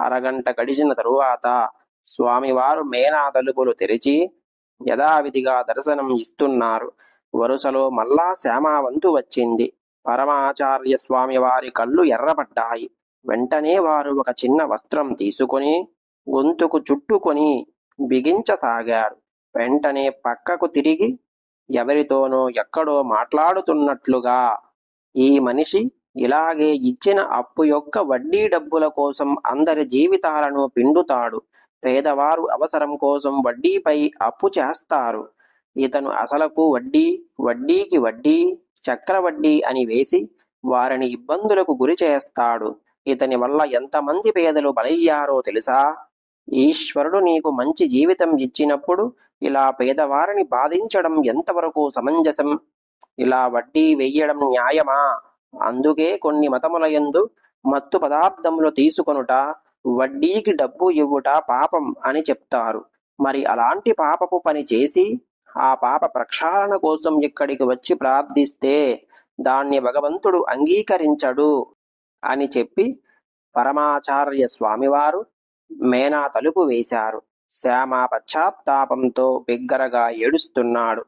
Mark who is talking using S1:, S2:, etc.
S1: అరగంట గడిచిన తరువాత స్వామివారు మేనా తలుపులు తెరిచి యథావిధిగా దర్శనం ఇస్తున్నారు. వరుసలో మళ్ళా శ్యామావంతు వచ్చింది. పరమాచార్య స్వామి వారి కళ్ళు ఎర్రబడ్డాయి. వెంటనే వారు ఒక చిన్న వస్త్రం తీసుకొని గొంతుకు చుట్టుకొని బిగించసాగారు. వెంటనే పక్కకు తిరిగి ఎవరితోనో ఎక్కడో మాట్లాడుతున్నట్లుగా ఈ మనిషి ఇలాగే ఇచ్చిన అప్పు యొక్క వడ్డీ డబ్బుల కోసం అందరి జీవితాలను పిండుతాడు. పేదవారు అవసరం కోసం వడ్డీపై అప్పు చేస్తారు. ఇతను అసలకు వడ్డీ వడ్డీకి వడ్డీ చక్రవడ్డీ అని వేసి వారిని ఇబ్బందులకు గురి చేస్తాడు. ఇతని వల్ల ఎంతమంది పేదలు బలయ్యారో తెలుసా? ఈశ్వరుడు నీకు మంచి జీవితం ఇచ్చినప్పుడు ఇలా పేదవారిని బాధించడం ఎంతవరకు సమంజసం? ఇలా వడ్డీ వెయ్యడం న్యాయమా? అందుకే కొన్ని మతములయందు మత్తు పదార్థములు తీసుకొనుట వడ్డీకి డబ్బు ఇవ్వుట పాపం అని చెప్తారు. మరి అలాంటి పాపపు పని చేసి ఆ పాప ప్రక్షాళన కోసం ఇక్కడికి వచ్చి ప్రార్థిస్తే దాన్ని భగవంతుడు అంగీకరించడు అని చెప్పి పరమాచార్య స్వామివారు మేనా తలుపు వేశారు. శ్యామ పశ్చాత్తాపంతో బిగ్గరగా ఏడుస్తున్నాడు.